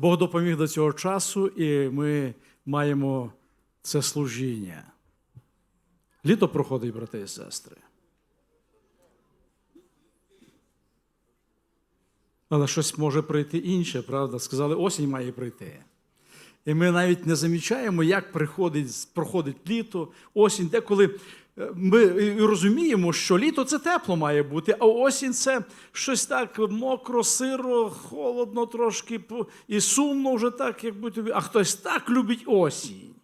Бог допоміг до цього часу, і ми маємо це служіння. Літо проходить, брати і сестри. Але щось може прийти інше, правда? Сказали, осінь має прийти. І ми навіть не замічаємо, як приходить, проходить літо, осінь, деколи ми розуміємо, що літо це тепло має бути, а осінь це щось так мокро, сиро, холодно трошки, і сумно вже так, як будь а хтось так любить осінь.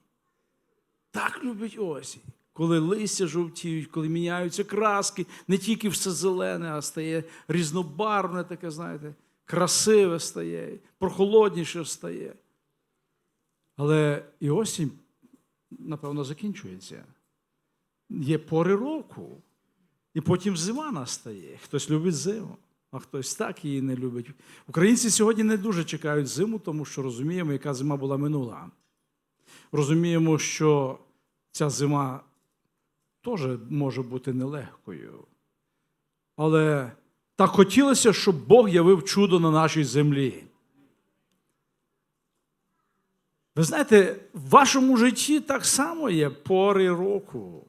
Так любить осінь. Коли листя жовтіють, коли міняються краски, не тільки все зелене, а стає різнобарвне, таке, знаєте, красиве стає, прохолодніше стає. Але і осінь, напевно, закінчується. Є пори року, і потім зима настає. Хтось любить зиму, а хтось так її не любить. Українці сьогодні не дуже чекають зиму, тому що розуміємо, яка зима була минула. Розуміємо, що ця зима теж може бути нелегкою. Але так хотілося, щоб Бог явив чудо на нашій землі. Ви знаєте, в вашому житті так само є пори року: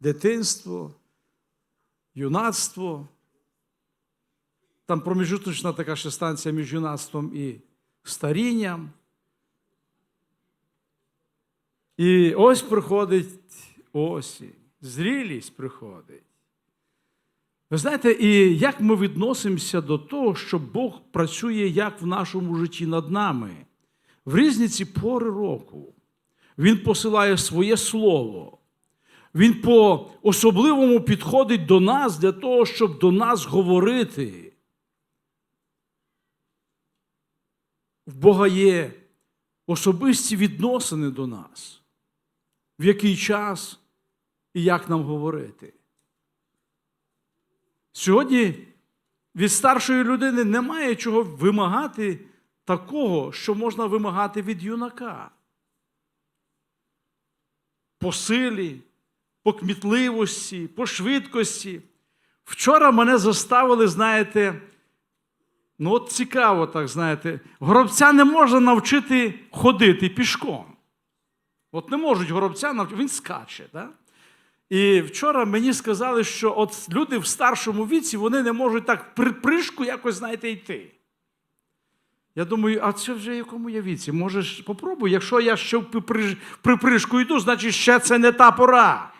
дитинство, юнацтво. Там проміжуточна така ще станція між юнацтвом і старінням. І ось приходить осінь, зрілість приходить. Ви знаєте, і як ми відносимося до того, що Бог працює як в нашому житті над нами в різні ці пори року. Він посилає своє слово. Він по особливому підходить до нас для того, щоб до нас говорити. В Бога є особисті відносини до нас, в який час і як нам говорити. Сьогодні від старшої людини немає чого вимагати такого, що можна вимагати від юнака. По силі, по кмітливості, по швидкості. Вчора мене заставили, знаєте, ну от цікаво, так знаєте, горобця не можна навчити ходити пішком. От не можуть горобця навчити, він скаче. Так? І вчора мені сказали, що от люди в старшому віці вони не можуть так при пришку якось, знаєте, йти. Я думаю, а це вже в якому я віці? Можеш попробуй, якщо я ще в припришку йду, значить ще це не та пора.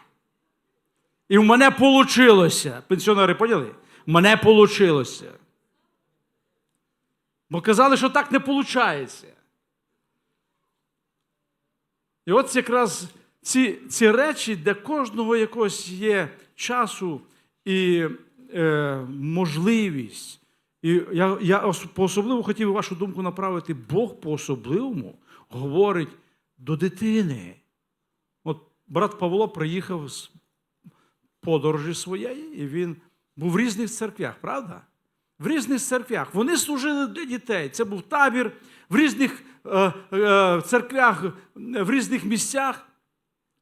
І в мене вийшло. Пенсіонери поняли? В мене вийшло. Бо казали, що так не виходить. І от якраз ці, ці речі, де кожного якогось є часу і е, можливість. І я, я ос- по-особливо хотів вашу думку направити. Бог по-особливому говорить до дитини. От брат Павло приїхав з подорожі своєї, і він був в різних церквях, правда? В різних церквях. Вони служили для дітей. Це був табір в різних е, е, церквях, в різних місцях.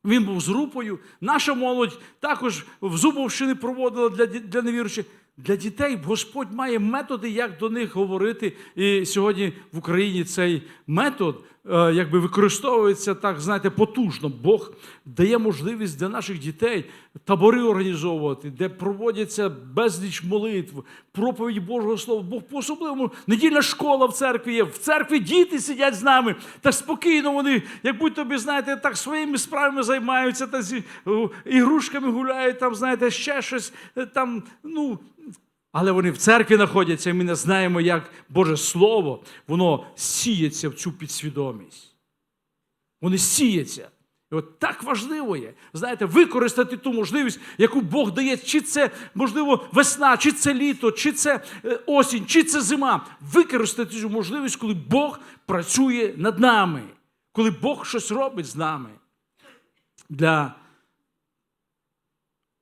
Він був з групою. Наша молодь також в Зубовщини проводила для, для невіруючих. Для дітей Господь має методи, як до них говорити. І сьогодні в Україні цей метод якби використовується так, знаєте, потужно. Бог дає можливість для наших дітей табори організовувати, де проводяться безліч молитв, проповіді Божого Слова. Бог по-особливому недільна школа в церкві є. В церкві діти сидять з нами. Так спокійно вони, як будь тобі, знаєте, так своїми справами займаються, та зі о, ігрушками гуляють, там, знаєте, ще щось е, там, ну. Але вони в церкві знаходяться, і ми не знаємо, як Боже Слово, воно сіється в цю підсвідомість. Вони сіються. І от так важливо є, знаєте, використати ту можливість, яку Бог дає, чи це, можливо, весна, чи це літо, чи це е, осінь, чи це зима. Використати цю можливість, коли Бог працює над нами, коли Бог щось робить з нами. Для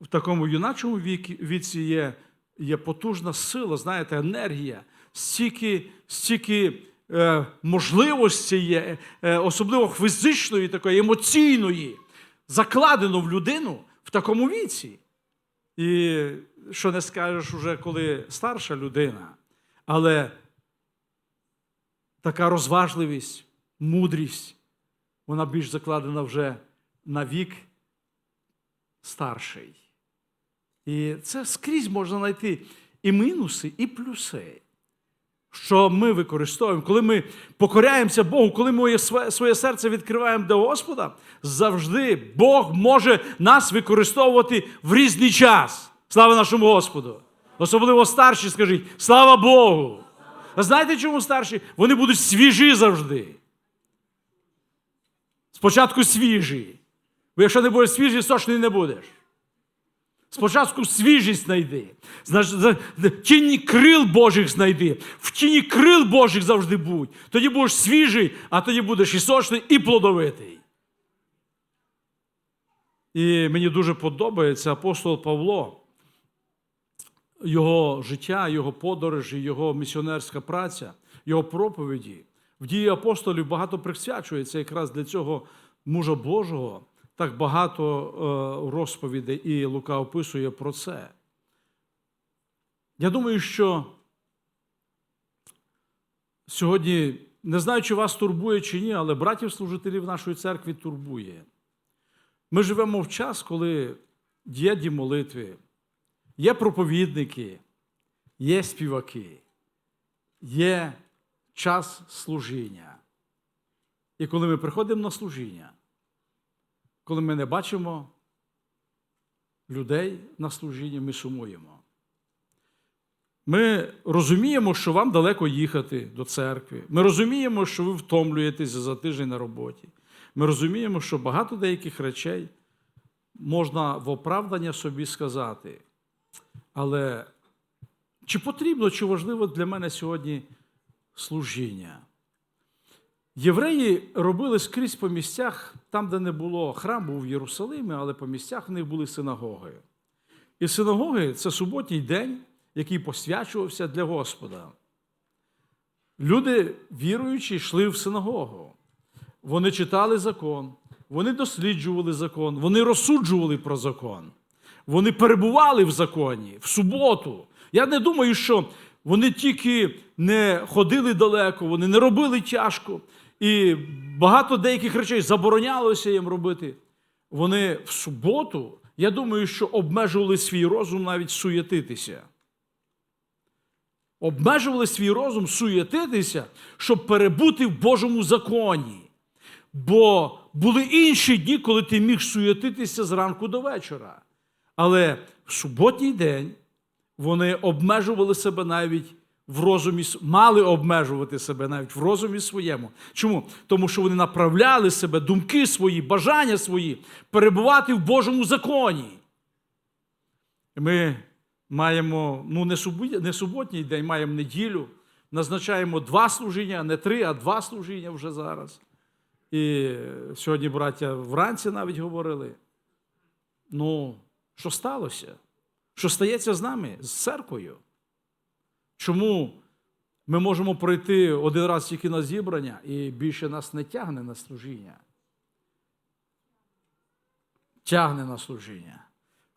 в такому юначому віці є, є потужна сила, знаєте, енергія, стільки, стільки е, можливостей є, е, особливо фізичної, такої, емоційної, закладено в людину в такому віці. І що не скажеш уже, коли старша людина. Але така розважливість, мудрість, вона більш закладена вже на вік старший. І це скрізь можна знайти і мінуси, і плюси. Що ми використовуємо, коли ми покоряємося Богу, коли ми своє- серце відкриваємо до Господа, завжди Бог може нас використовувати в різний час. Слава нашому Господу! Особливо старші, скажіть, слава Богу! А знаєте, чому старші? Вони будуть свіжі завжди. Спочатку свіжі. Бо якщо не будеш свіжий, сочний не будеш. Спочатку свіжість знайди. Тіні крил Божих знайди. В тіні крил Божих завжди будь. Тоді будеш свіжий, а тоді будеш і сочний, і плодовитий. І мені дуже подобається апостол Павло, його життя, його подорожі, його місіонерська праця, його проповіді. В дії апостолів багато присвячується якраз для цього мужа Божого. Так багато е, розповідей і Лука описує про це. Я думаю, що сьогодні, не знаю, чи вас турбує чи ні, але братів служителів нашої церкви турбує. Ми живемо в час, коли є дім молитви, є проповідники, є співаки, є час служіння. І коли ми приходимо на служіння, коли ми не бачимо людей на служінні, ми сумуємо. Ми розуміємо, що вам далеко їхати до церкви. Ми розуміємо, що ви втомлюєтеся за тиждень на роботі. Ми розуміємо, що багато деяких речей можна в оправдання собі сказати. Але чи потрібно, чи важливо для мене сьогодні служіння? Євреї робили скрізь по місцях, там, де не було храм, був в Єрусалимі, але по місцях в них були синагоги. І синагоги це суботній день, який посвячувався для Господа. Люди, віруючі, йшли в синагогу. Вони читали закон, вони досліджували закон, вони розсуджували про закон. Вони перебували в законі в суботу. Я не думаю, що вони тільки не ходили далеко, вони не робили тяжко, і багато деяких речей заборонялося їм робити. Вони в суботу, я думаю, що обмежували свій розум навіть суєтитися. Обмежували свій розум суєтитися, щоб перебути в Божому законі. Бо були інші дні, коли ти міг суєтитися зранку до вечора. Але в суботній день вони обмежували себе навіть в розумі, мали обмежувати себе навіть в розумі своєму. Чому? Тому що вони направляли себе, думки свої, бажання свої перебувати в Божому законі. Ми маємо ну, не, суботній день, маємо неділю, назначаємо два служіння, не три, а два служіння вже зараз. І сьогодні браття вранці навіть говорили. Ну, що сталося? Що стається з нами, з церквою? Чому ми можемо пройти один раз тільки на зібрання і більше нас не тягне на служіння? Тягне на служіння.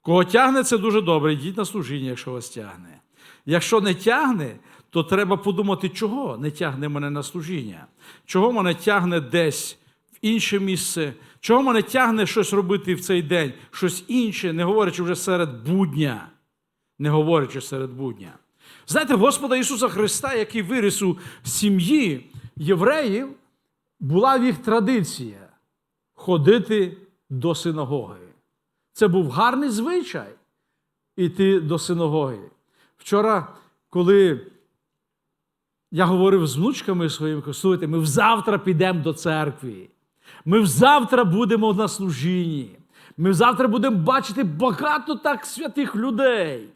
Кого тягне, це дуже добре. Йдіть на служіння, якщо вас тягне. Якщо не тягне, то треба подумати, чого не тягне мене на служіння, чого мене тягне десь в інше місце, чого мене тягне щось робити в цей день, щось інше, не говорячи вже серед будня. Не говорячи серед будня. Знаєте, Господа Ісуса Христа, який виріс у сім'ї євреїв, була в їх традиція ходити до синагоги. Це був гарний звичай іти до синагоги. Вчора, коли я говорив з внучками своїми, слухайте, ми взавтра підемо до церкви. Ми взавтра будемо на служінні. Ми завтра будемо бачити багато так святих людей.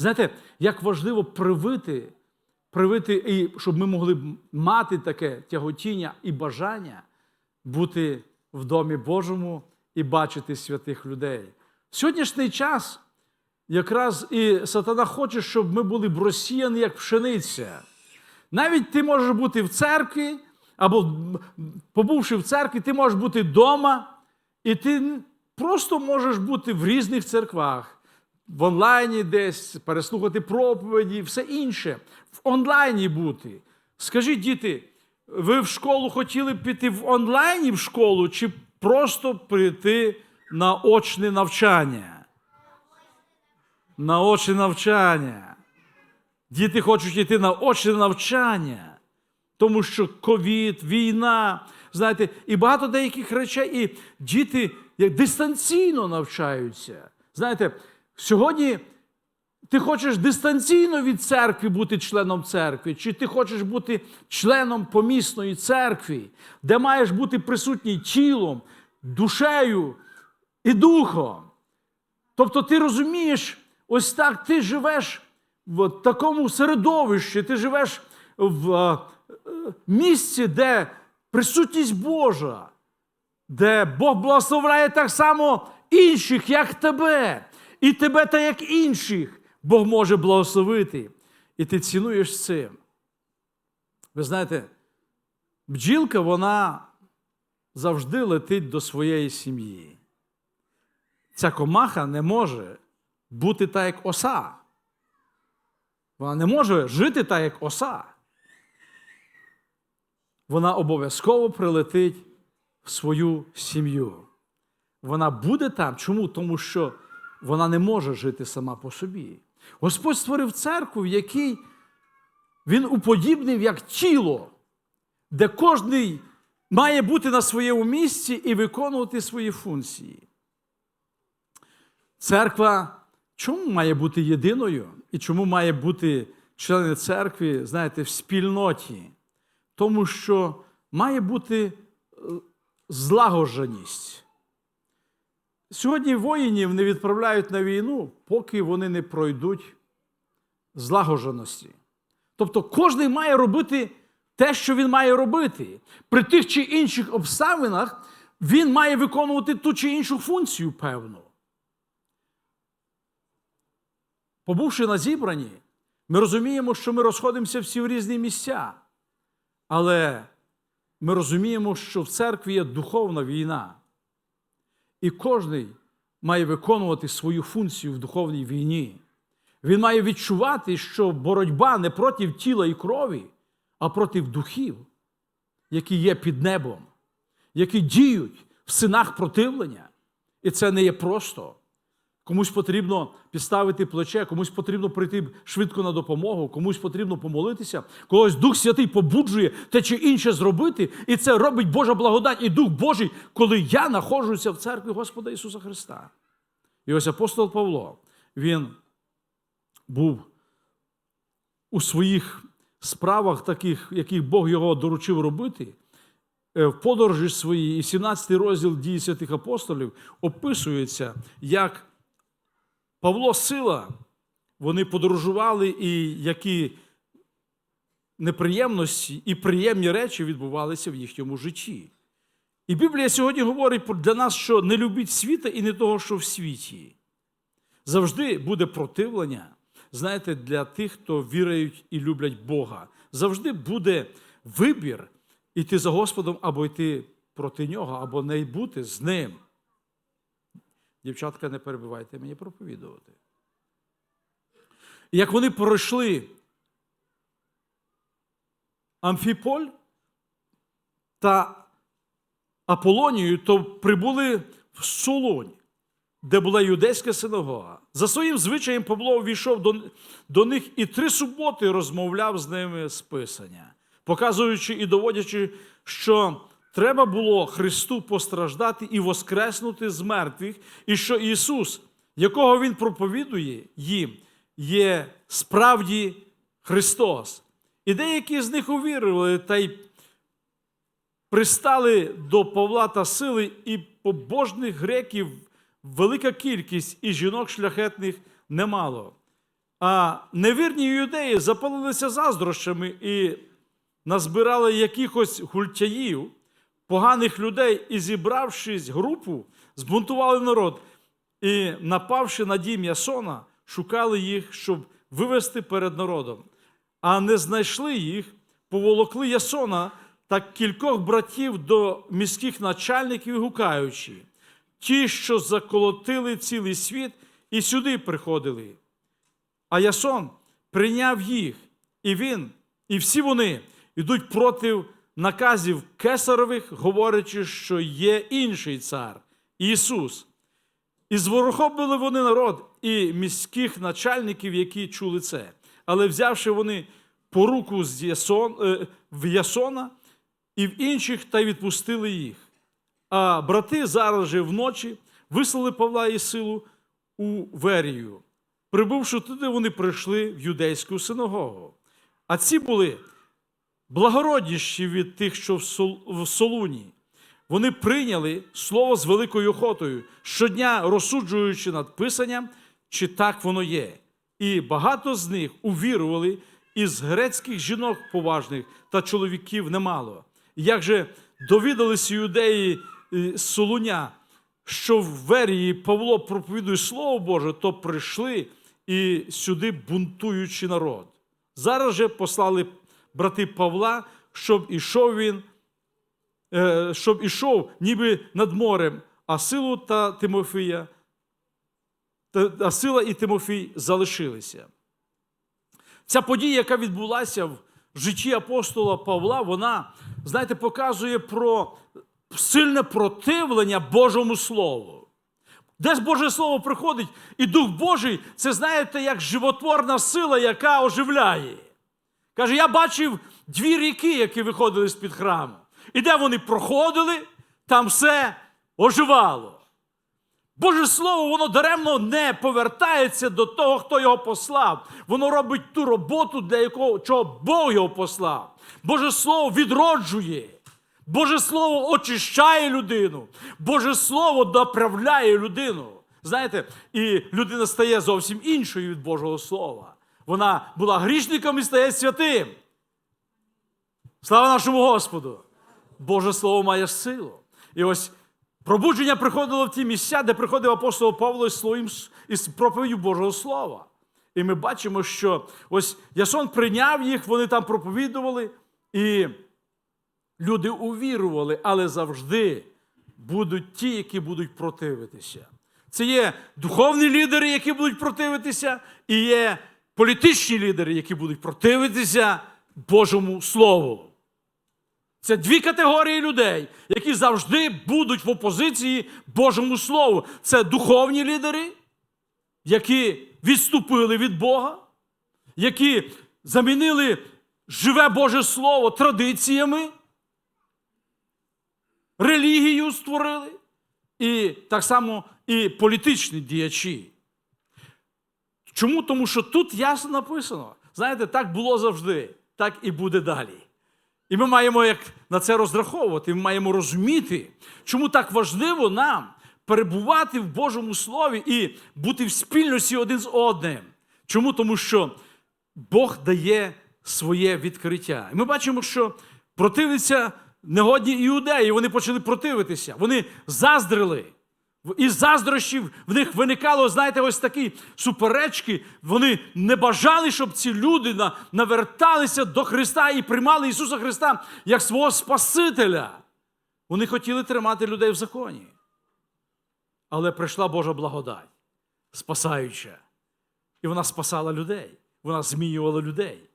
Знаєте, як важливо привити, привити, і щоб ми могли мати таке тяготіння і бажання бути в домі Божому і бачити святих людей. В сьогоднішній час якраз і сатана хоче, щоб ми були б розсіяні, як пшениця. Навіть ти можеш бути в церкві, або побувши в церкві, ти можеш бути вдома, і ти просто можеш бути в різних церквах, в онлайні десь, переслухати проповіді, все інше, в онлайні бути. Скажіть, діти, ви в школу хотіли піти в онлайні в школу, чи просто прийти на очне навчання? На очне навчання. Діти хочуть йти на очне навчання, тому що ковід, війна, знаєте, і багато деяких речей, і діти як дистанційно навчаються. Знаєте, сьогодні ти хочеш дистанційно від церкви бути членом церкви, чи ти хочеш бути членом помісної церкви, де маєш бути присутній тілом, душею і духом. Тобто ти розумієш, ось так ти живеш в такому середовищі, ти живеш в е, е, місці, де присутність Божа, де Бог благословляє так само інших, як тебе, і тебе, та як інших, Бог може благословити. І ти цінуєш цим. Ви знаєте, бджілка, вона завжди летить до своєї сім'ї. Ця комаха не може бути так, як оса. Вона не може жити так, як оса. Вона обов'язково прилетить в свою сім'ю. Вона буде там. Чому? Тому що вона не може жити сама по собі. Господь створив церкву, в якій він уподібнив як тіло, де кожний має бути на своєму місці і виконувати свої функції. Церква чому має бути єдиною і чому має бути члени церкви, знаєте, в спільноті? Тому що має бути е, злагодженість. Сьогодні воїнів не відправляють на війну, поки вони не пройдуть злагодженості. Тобто кожен має робити те, що він має робити. При тих чи інших обставинах він має виконувати ту чи іншу функцію певну. Побувши на зібранні, ми розуміємо, що ми розходимося всі в різні місця. Але ми розуміємо, що в церкві є духовна війна. І кожен має виконувати свою функцію в духовній війні. Він має відчувати, що боротьба не проти тіла і крові, а проти духів, які є під небом, які діють в синах противлення. І це не є просто. Комусь потрібно підставити плече, комусь потрібно прийти швидко на допомогу, комусь потрібно помолитися, когось Дух Святий побуджує те чи інше зробити, і це робить Божа благодать і Дух Божий, коли я знаходжуся в церкві Господа Ісуса Христа. І ось апостол Павло, він був у своїх справах, таких, яких Бог його доручив робити, е, в подорожі своїй, і 17 розділ дії святих апостолів описується, як Павло Сила, вони подорожували, і які неприємності і приємні речі відбувалися в їхньому житті. І Біблія сьогодні говорить для нас, що не любіть світа і не того, що в світі. Завжди буде противлення, знаєте, для тих, хто вірують і люблять Бога. Завжди буде вибір йти за Господом або йти проти нього, або не бути з ним. Дівчатка, не перебивайте мені проповідувати. І Як вони пройшли Амфіполь та Аполонію, то прибули в Солонь, де була юдейська синагога. За своїм звичаєм Павло ввійшов до, до них і три суботи розмовляв з ними з Писання, показуючи і доводячи, що треба було Христу постраждати і воскреснути з мертвих, і що Ісус, якого Він проповідує їм, є справді Христос. І деякі з них увірували та й пристали до Павла та сили, і побожних греків велика кількість, і жінок шляхетних немало. А невірні юдеї запалилися заздрощами і назбирали якихось гультяїв, поганих людей, і, зібравшись групу, збунтували народ і, напавши на дім Ясона, шукали їх, щоб вивести перед народом. А не знайшли їх, поволокли Ясона та кількох братів до міських начальників, гукаючи, ті, що заколотили цілий світ, і сюди приходили. А Ясон прийняв їх, і він, і всі вони йдуть проти наказів кесарових, говорячи, що є інший цар Ісус. І зворохобили вони народ і міських начальників, які чули це. Але взявши вони поруку з Ясон, е, в Ясона і в інших, та й відпустили їх. А брати зараз же вночі вислали Павла і силу у Верію. Прибувши туди, вони прийшли в юдейську синагогу. А ці були благородніші від тих, що в Солуні. Вони прийняли слово з великою охотою, щодня розсуджуючи над писанням, чи так воно є. І багато з них увірували із грецьких жінок поважних та чоловіків немало. Як же довідалися юдеї е, Солуня, що в Верії Павло проповідує Слово Боже, то прийшли і сюди бунтуючи народ. Зараз же послали брати Павла, щоб ішов він е, щоб ішов ніби над морем, а силу та Тимофія, а сила і Тимофій залишилися. Ця подія, яка відбулася в житті апостола Павла, вона, знаєте, показує про сильне противлення Божому Слову. Десь Боже Слово приходить, і Дух Божий це, знаєте, як животворна сила, яка оживляє. Каже, я бачив дві ріки, які виходили з-під храму. І де вони проходили, там все оживало. Боже Слово, воно даремно не повертається до того, хто його послав. Воно робить ту роботу, для якого чого Бог його послав. Боже Слово відроджує. Боже Слово очищає людину. Боже Слово доправляє людину. Знаєте, і людина стає зовсім іншою від Божого Слова. Вона була грішником і стає святим. Слава нашому Господу! Боже Слово має силу. І ось пробудження приходило в ті місця, де приходив апостол Павло із своїм із проповіддю Божого Слова. І ми бачимо, що ось Ясон прийняв їх, вони там проповідували, і люди увірували, але завжди будуть ті, які будуть противитися. Це є духовні лідери, які будуть противитися, і є політичні лідери, які будуть противитися Божому Слову. Це дві категорії людей, які завжди будуть в опозиції Божому Слову. Це духовні лідери, які відступили від Бога, які замінили живе Боже Слово традиціями, релігію створили, і так само і політичні діячі. Чому? Тому що тут ясно написано. Знаєте, так було завжди, так і буде далі. І ми маємо як на це розраховувати, ми маємо розуміти, чому так важливо нам перебувати в Божому Слові і бути в спільності один з одним. Чому? Тому що Бог дає своє відкриття. І ми бачимо, що противляться негодні іудеї, вони почали противитися, вони заздрили. Із заздрощів в них виникало, знаєте, ось такі суперечки. Вони не бажали, щоб ці люди наверталися до Христа і приймали Ісуса Христа як свого Спасителя. Вони хотіли тримати людей в законі. Але прийшла Божа благодать, спасаюча. І вона спасала людей, вона змінювала людей.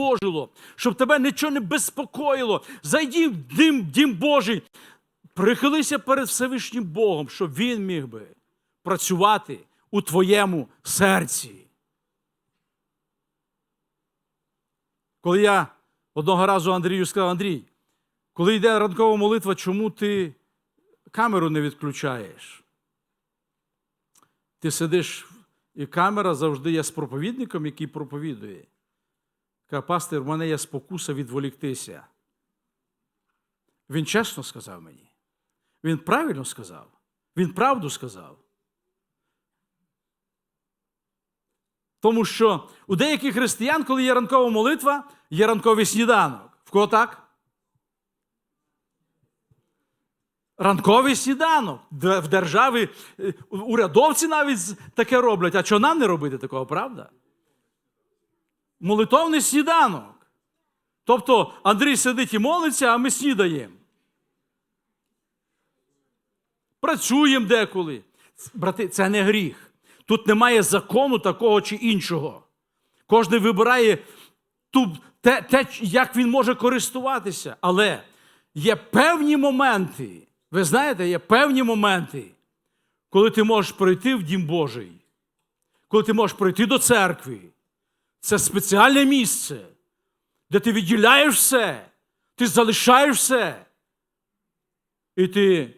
Тривожило, щоб тебе нічого не безпокоїло. Зайди в дім, дім Божий. Прихилися перед Всевишнім Богом, щоб Він міг би працювати у твоєму серці. Коли я одного разу Андрію сказав, Андрій, коли йде ранкова молитва, чому ти камеру не відключаєш? Ти сидиш, і камера завжди є з проповідником, який проповідує. Каже, пастир, в мене є спокуса відволіктися. Він чесно сказав мені. Він правильно сказав. Він правду сказав. Тому що у деяких християн, коли є ранкова молитва, є ранковий сніданок. В кого так? Ранковий сніданок. В державі е, урядовці навіть таке роблять. А чого нам не робити такого, правда? Молитовний сніданок. Тобто Андрій сидить і молиться, а ми снідаємо. Працюємо деколи. Брати, це не гріх. Тут немає закону такого чи іншого. Кожен вибирає ту, те, те, як він може користуватися. Але є певні моменти, ви знаєте, є певні моменти, коли ти можеш прийти в Дім Божий, коли ти можеш прийти до церкви. Це спеціальне місце, де ти відділяєш все, ти залишаєш все. І ти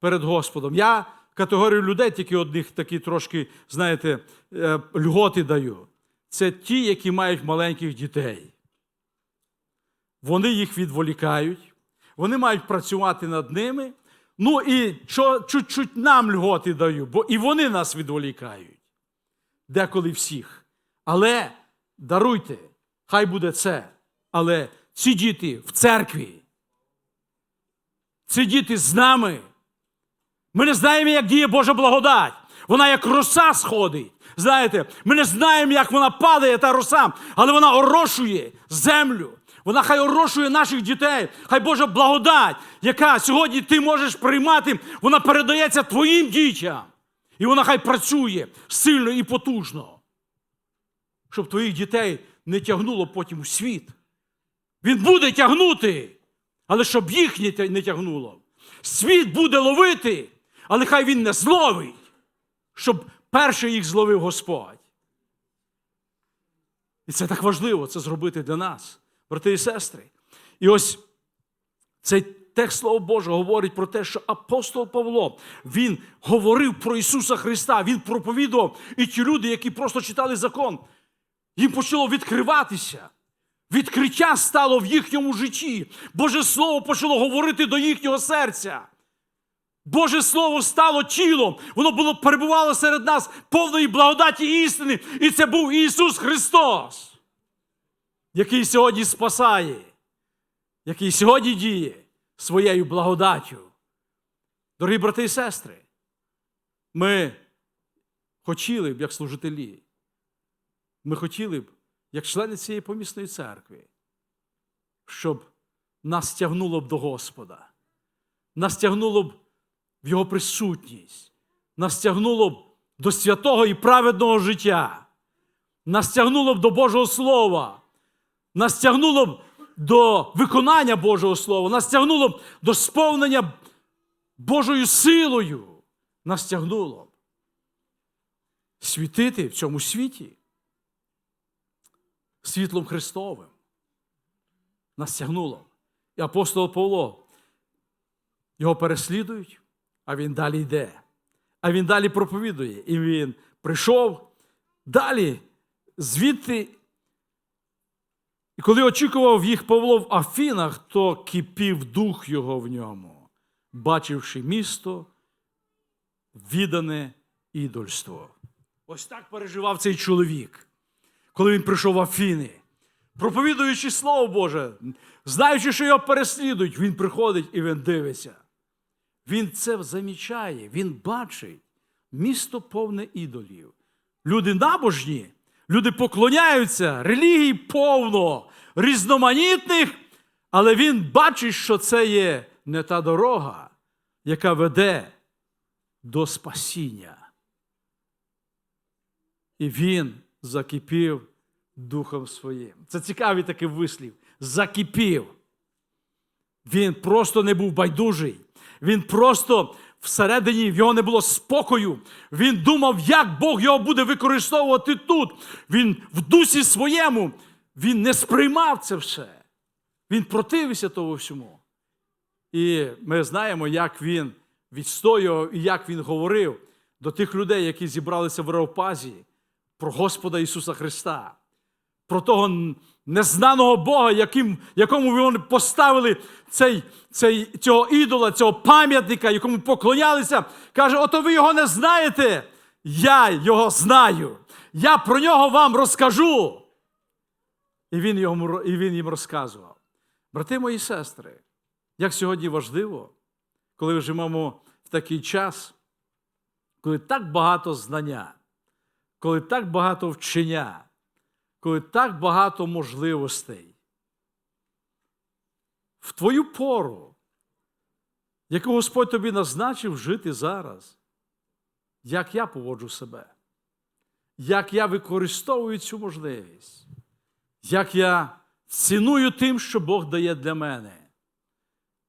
перед Господом. Я категорію людей, тільки одних такі трошки, знаєте, е, льготи даю. Це ті, які мають маленьких дітей. Вони їх відволікають, вони мають працювати над ними. Ну і чуть-чуть нам льготи даю, бо і вони нас відволікають. Деколи всіх. Але даруйте, хай буде це. Але ці діти в церкві. Ці діти з нами. Ми не знаємо, як діє Божа благодать. Вона як роса сходить. Знаєте, ми не знаємо, як вона падає, та роса, але вона орошує землю. Вона хай орошує наших дітей. Хай Божа благодать, яка сьогодні ти можеш приймати, вона передається твоїм дітям. І вона хай працює сильно і потужно. Щоб твоїх дітей не тягнуло потім у світ. Він буде тягнути, але щоб їх не не тягнуло. Світ буде ловити, але хай він не зловить, щоб перший їх зловив Господь. І це так важливо це зробити для нас, брати і сестри. І ось цей текст Слова Божого говорить про те, що апостол Павло він говорив про Ісуса Христа, він проповідував, і ті люди, які просто читали закон, їм почало відкриватися. Відкриття стало в їхньому житті. Боже Слово почало говорити до їхнього серця. Боже Слово стало тілом, воно було перебувало серед нас повної благодаті істини. І це був Ісус Христос, який сьогодні спасає, який сьогодні діє своєю благодаттю. Дорогі брати і сестри, ми хотіли б, як служителі, ми хотіли б, як члени цієї помісної церкви, щоб нас тягнуло б до Господа, нас тягнуло б в Його присутність, нас тягнуло б до святого і праведного життя, нас тягнуло б до Божого Слова, нас тягнуло б до виконання Божого Слова, нас тягнуло б до сповнення Божою силою, нас тягнуло б світити в цьому світі світлом Христовим. Нас тягнуло. І апостол Павло його переслідують, а він далі йде. А він далі проповідує. І він прийшов далі звідти. І коли очікував їх Павло в Афінах, то кипів дух його в ньому, бачивши місто, віддане ідольство. Ось так переживав цей чоловік коли він прийшов в Афіни. Проповідуючи Слово Боже, знаючи, що його переслідують, він приходить і він дивиться. Він це замічає, він бачить місто повне ідолів. Люди набожні, люди поклоняються, релігій повно, різноманітних, але він бачить, що це є не та дорога, яка веде до спасіння. І він закипів Духом Своїм. Це цікавий такий вислів. Закипів. Він просто не був байдужий. Він просто всередині в його не було спокою. Він думав, як Бог його буде використовувати тут. Він в дусі своєму. Він не сприймав це все. Він противився тому всьому. І ми знаємо, як він відстоював і як він говорив до тих людей, які зібралися в Реопазі, про Господа Ісуса Христа, про того незнаного Бога, яким, якому вони поставили цей, цей, цього ідола, цього пам'ятника, якому поклонялися. Каже: ото ви його не знаєте, я його знаю. Я про нього вам розкажу. І він, йому, і він їм розказував. Брати мої сестри, як сьогодні важливо, коли ми живемо в такий час, коли так багато знання, коли так багато вчення, коли так багато можливостей. В твою пору, яку Господь тобі назначив жити зараз, як я поводжу себе, як я використовую цю можливість, як я ціную тим, що Бог дає для мене.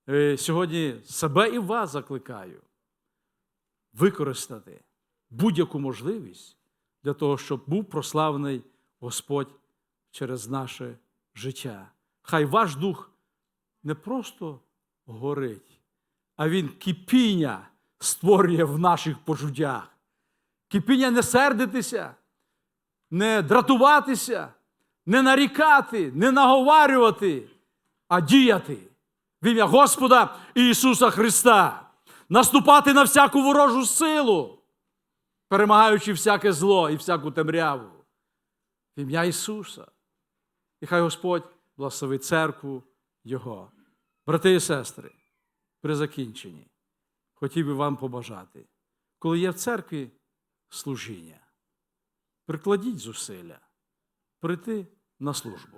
Е, Сьогодні себе і вас закликаю використати будь-яку можливість для того, щоб був прославлений Господь через наше життя. Хай ваш дух не просто горить, а він кипіння створює в наших почуттях. Кипіння не сердитися, не дратуватися, не нарікати, не наговарювати, а діяти в ім'я Господа Ісуса Христа, наступати на всяку ворожу силу, перемагаючи всяке зло і всяку темряву. В ім'я Ісуса. І хай Господь благословить церкву Його. Брати і сестри, при закінченні хотів би вам побажати, коли є в церкві служіння, прикладіть зусилля прийти на службу.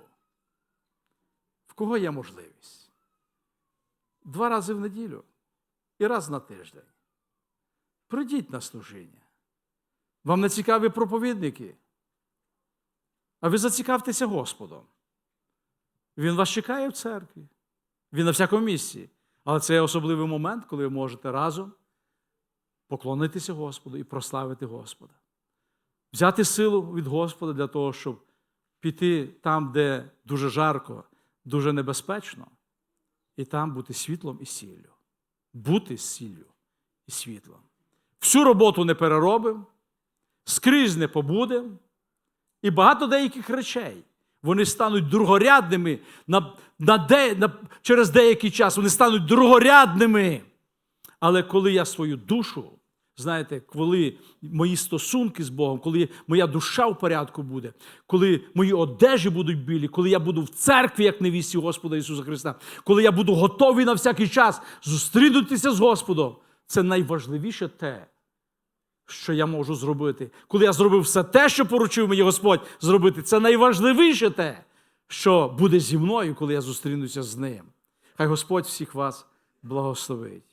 В кого є можливість? Два рази в неділю і раз на тиждень. Прийдіть на служіння. Вам не цікаві проповідники? А ви зацікавтеся Господом. Він вас чекає в церкві. Він на всякому місці. Але це є особливий момент, коли ви можете разом поклонитися Господу і прославити Господа. Взяти силу від Господа для того, щоб піти там, де дуже жарко, дуже небезпечно, і там бути світлом і сіллю. Бути сіллю і світлом. Всю роботу не переробимо, скрізь не побудемо. І багато деяких речей вони стануть другорядними на, на де, на, через деякий час, вони стануть другорядними. Але коли я свою душу, знаєте, коли мої стосунки з Богом, коли моя душа в порядку буде, коли мої одежі будуть білі, коли я буду в церкві, як невісті Господа Ісуса Христа, коли я буду готовий на всякий час зустрінутися з Господом, це найважливіше те, що я можу зробити. Коли я зробив все те, що поручив мені Господь зробити, це найважливіше те, що буде зі мною, коли я зустрінуся з ним. Хай Господь всіх вас благословить.